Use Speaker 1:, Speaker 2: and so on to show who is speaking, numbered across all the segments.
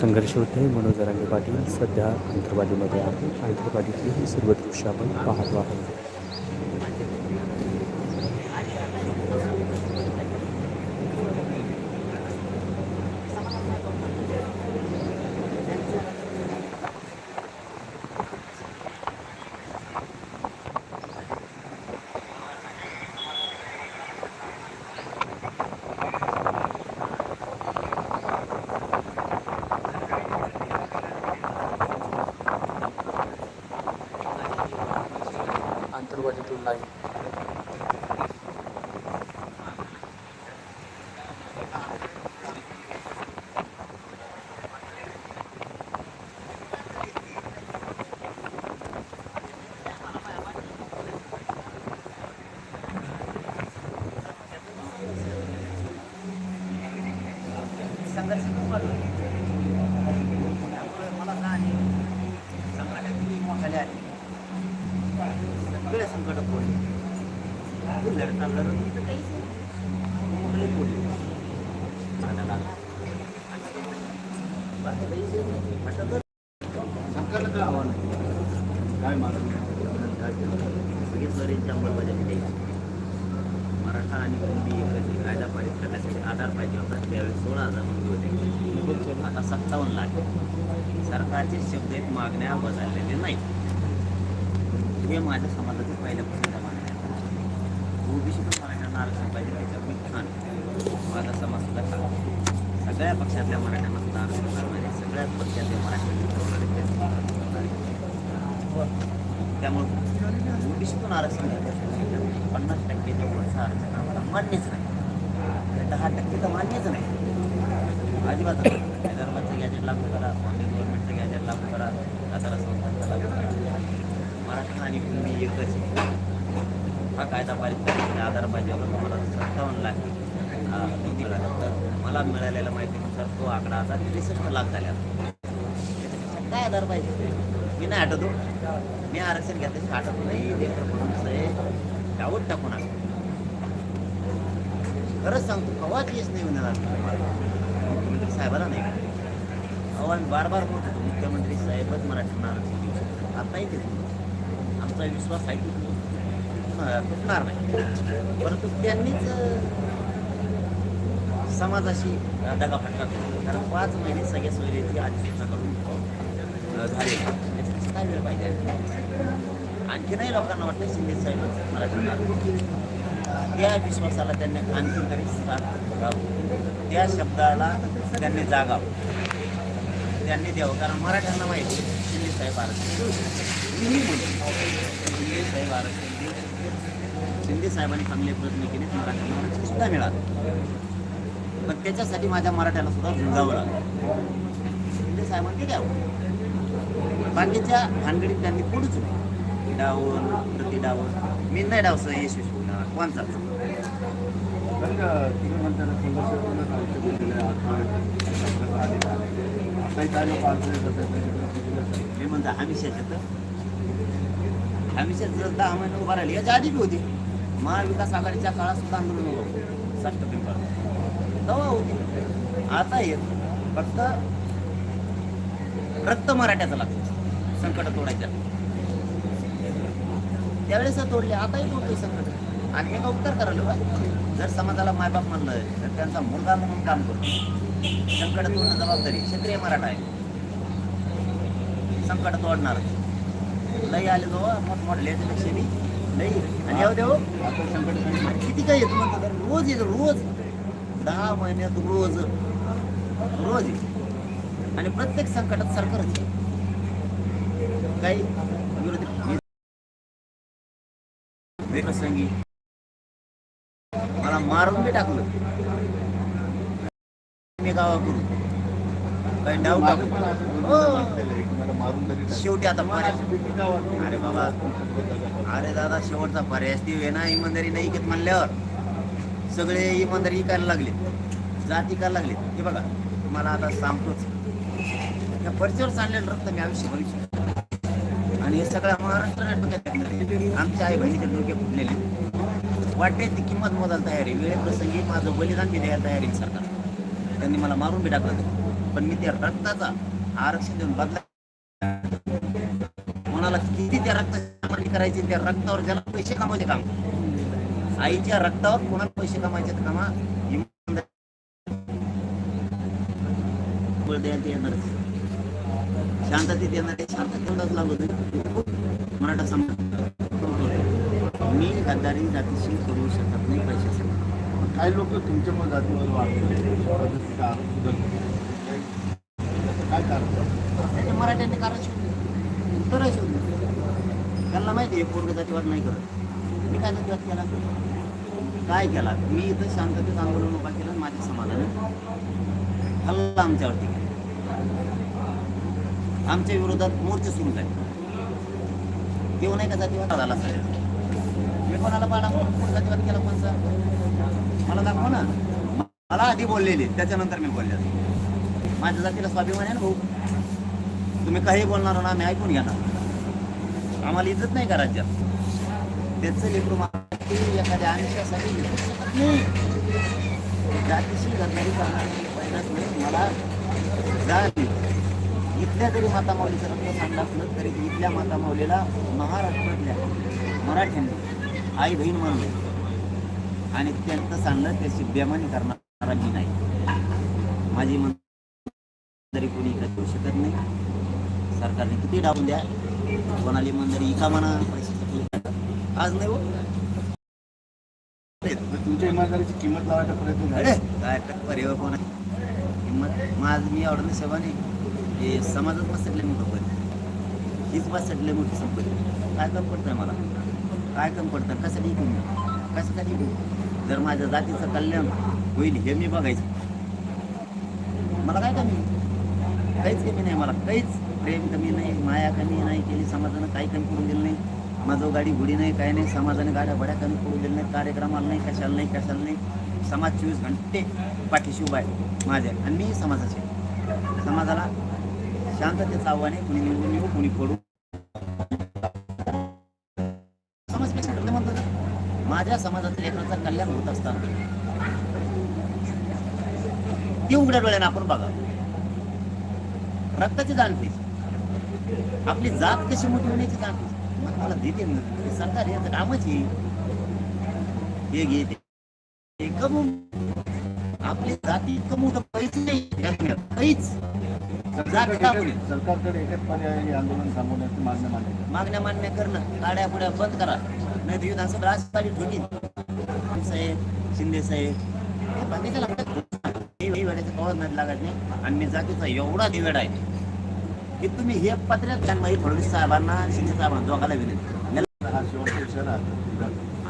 Speaker 1: संघर्ष होते. मनोज रांगे पाटील सध्या आंतरवादीमध्ये आहे आंतरवादीतली ही सर्व दृश्य आपण पाहतो आहोत.
Speaker 2: संकट काय आव्हान काय मागणी काय अंमलबजावणी द्यायची. मराठा आणि कुणबी एकत्रित कायदा पारित करण्यासाठी आधार पाहिजे होता त्यावेळी सोळा हजार मंजूर होते आता सत्तावन्न लाख सरकारचे शब्द एक मागण्या बदललेले नाही हे माझ्या समाजातील पहिल्यापासून ओबीसी पण मराठ्यांना आरक्षण पाहिजे त्याच्यावर मी ठाण माझा समाज सुद्धा ठाण सगळ्या पक्षातल्या मराठ्यांना सुद्धा आरक्षण मिळालं पाहिजे सगळ्याच पक्षातल्या मराठ्यांना त्यामुळे ओबीसीतून आरक्षण घेतलं पन्नास टक्के वरचं आरक्षण आम्हाला मान्यच नाही. दहा टक्के तर मान्यच नाही. अजिबात नाही. विदर्भाचं गॅजेट लागू करा फॉर्मी गव्हर्नमेंटचं गॅजेट लागू करा सातारा संस्थांचं लागू करा. मराठा आणि भूमी एकच हा कायदा पारित करण्यासाठी आधार पाहिजे होता तुम्हाला सत्तावन्न लाख निधी मिळाला तर मला मिळालेल्या माहितीनुसार तो आकडा आता त्रेसष्ट लाख झाला काय आधार पाहिजे? मी नाही आठवतो. मी आरक्षण घेतल्याशी आठवत नाही. लेकर फडणवीस आहे. डाऊट टाकून असतो खरंच सांगतो कवाच येस नाही होणार मुख्यमंत्री साहेबाला नाही. अहो बार बार म्हणत होतो मुख्यमंत्री साहेबच मराठी आरक्षण देऊ शकतात. आताही ते. आमचा विश्वास आहे फुटणार नाही. परंतु त्यांनीच समाजाशी अं, दगाफटका करून कारण पाच महिने सगळ्या सोयरीची अधिसूचना करून अं, झाले. म्हणजे त्याच्यापेक्षा काय वेळ पाहिजे? आणखीनही लोकांना वाटतं शिंदे साहेब मला आरक्षण त्या विश्वासाला त्यांनी आणखी तरी साथ त्या शब्दाला त्यांनी जागावं. त्यांनी द्यावं. कारण मराठ्यांना माहिती आहे, शिंदे साहेब आरक्षण. देऊ म्हणतो शिंदे साहेब आरक्षण. शिंदे साहेबांनी चांगले प्रयत्न केले मराठ्यांना आरक्षण सुद्धा मिळालं. पण त्याच्यासाठी माझ्या मराठ्याला सुद्धा झुंजावं लागलं. शिंदे साहेबांनी द्यावं बाकीच्या भानगडीत त्यांनी पुढेच डावून प्रति डावून मी नाही डाव सह यशस्वी होणार.
Speaker 3: आहे.
Speaker 2: मी म्हणतो हमेशाच्या तर हमेशा जर दहा महिने उभा राहिले याच्या आधी बी होती. महाविकास आघाडीच्या काळात सुद्धा आंदोलन होतं. पिंपळ तेव्हा होती. आता येत फक्त रक्त मराठ्याचं लागतं. संकट तोडायच्या. त्यावेळेस तोडले. आताही तोडतोय संकट. आणि एका उत्तर करायला जर समाजाला मायबाप म्हणलं तर त्यांचा मुलगा म्हणून काम करतो संकट तोडणं जबाबदारी क्षेत्रीय मराठा आहे. संकट तोडणार. लई आले जो मोठमोठले याच्यापेक्षा नाही. आणि येऊ देऊ.
Speaker 3: संकट
Speaker 2: आणि किती काय येत म्हणतात रोज येत रोज. दहा महिन्यात रोज. रोज येत. आणि प्रत्येक संकटात सरकारच काही विरोधी प्रसंगी मला मारून बी टाकलं. मी गावाकडून. शेवटी आता पर्याय. अरे बाबा. अरे दादा शेवटचा पर्याय. ती आहे ना इमानदारी नाही घेत म्हणल्यावर सगळे इमानदारी इकायला लागले. जात इकायला लागले. हे बघा तुम्हाला आता सांगतोच. या परिचयावर चाललेलं रक्त मी आयुष्य भविष्य. आणि हे सगळ्या महाराष्ट्राने डोक्यात आमच्या आई बहिणीचे डोके फुटलेले. वाटते ती किंमत मोजायला तयारी वेळेप्रसंगी माझं बलिदान बी द्यायला तयारी सरकार. त्यांनी मला मारून बी टाकलं. पण मी त्या रक्ताचा आरक्षण देऊन बदला. कोणाला किती त्या रक्ताची करायची त्या रक्तावर ज्याला पैसे कमवायचे काम. आईच्या रक्तावर कोणाला पैसे कमायचे कामा? इमानदारी. देणार द्यायला येणारच शांततेत येणारे मराठा समाज. मी गद्दारी जातीशी करू शकत नाही पैशासाठी.
Speaker 3: काही लोक तुमच्या पण जातीवर वाढतात काय कारण
Speaker 2: त्याच्या मराठ्यांनी कारण शोधले उत्तरही शोधले त्यांना माहिती आहे पूर्व जातीवाद नाही करत. मी काय जातीवाद केला? काय केला? मी इथं शांततेत आंदोलन उभा केलं माझ्या समाजाने. हल्ला आमच्यावरती केला. आमच्या विरोधात मोर्चे सुरू झाले. देऊ नाही का जातीवाद? झाला साहेब मी कोणाला पाडा कोण जातीवाद केला कोणचा मला दाखवा ना. मला आधी बोललेले त्याच्यानंतर मी बोलले माझ्या जातीला स्वाभिमान आहे ना भाऊ. तुम्ही काही बोलणार ना आम्ही ऐकून घेणार. आम्हाला इज्जत नाही का राज्यात? त्याचं लेकरू एखाद्या आयुष्यासाठी जातीशी गद्दारी करणारी पहिलाच नाही. मला जाण इथल्या जरी माता माऊलीचं रक्त सांगलं असलं तरी इथल्या माता माऊलीला महाराष्ट्रातल्या मराठ्यांनी आई बहीण मानले आणि त्यांचं सांगलं त्याची बेमानी करणारा मी नाही. माझी मन तरी कोणी इकडे देऊ शकत नाही. सरकारने किती डावून द्या. कोणाली मंदिरी इका म्हणा आज नाही हो.
Speaker 3: मग तुमच्या इमानदारीची किंमत लावायचा प्रयत्न झाला.
Speaker 2: काय टक्कर कोणा किंमत माझ मी आवडणं सेवाने हे समाजात बसटले मोठं पण हीच बसटले मोठी संपत्ती. काय कम पडतंय मला? काय कम पडतं कसं नाही घेऊन कशासाठी घेऊ जर माझ्या जातीचं कल्याण होईल हे मी बघायचं. मला काय कमी? काहीच कमी नाही मला काहीच प्रेम कमी नाही माया कमी नाही केली समाजानं काही कमी करून दिलं नाही. माझं गाडी घोडी नाही काही नाही समाजाने गाड्या बड्या कमी करून दिल्या नाही कार्यक्रमाला नाही कशाला नाही कशाला नाही. समाज चोवीस घंटे पाठीशी उभा आहे माझ्या आणि मी समाजाचे. समाजाला शांततेचं आव्हान आहे कुणी निवडून येऊ कुणी पडू. समाजपेक्षा ठरलं म्हणतो माझ्या समाजातील लेकरांचं कल्याण होत असताना. ते उघड्या डोळ्याने आपण बघा. रक्ताची जाणते आपली जात कशी मोठी होण्याची जाणते मला देते सरकार याचं कामच हे घे ते कमवून आपली जात इतकं मोठं काहीच नाही. काहीच?
Speaker 3: सरकारकडे एकच पर्याय हे आंदोलन थांबवण्याची मागण्या मांडायची
Speaker 2: मागण्या मान्य करणं. गाड्या पुड्या बंद करा. नाही तर विधानसभा राजकारणी ठोकीन. साहेब शिंदे साहेब हे बाकीच्या लक्षात काही वेळेचं कवळ नाही लागत नाही? आणि मी जातीचा एवढा दिवेड आहे. की तुम्ही हे पत्र्यात त्यांना फडणवीस साहेबांना शिंदे साहेबांना दोघाला विनंती याला-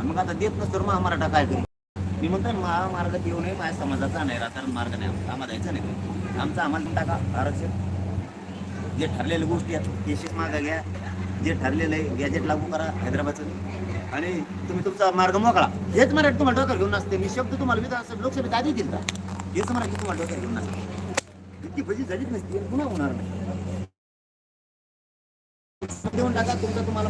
Speaker 2: मग आता देत नसतो महामराठा काय करू मी म्हणतो महामार्ग महामार्गात येऊ नये माझ्या समाजाचा नाही राजकारण मार्ग नाही आमचा. आम्हाला जायचं नाही. आमचा आम्हाला टाका आरक्षण. जे ठरलेल्या गोष्टी आहेत केसेस मागा घ्या. जे ठरलेलं आहे गॅजेट लागू करा हैदराबादचं. आणि तुम्ही तुमचा मार्ग मोकळा. हेच मराठी तुम्हाला डोकं घेऊन असते. मी शब्द तुम्हाला विधानसभा लोकसभेत आधी दिल तेच मला किती वाटत आहे इतकी भजी झालीच नसती पुन्हा होणार नाही. देऊन टाका तुमचा तुम्हाला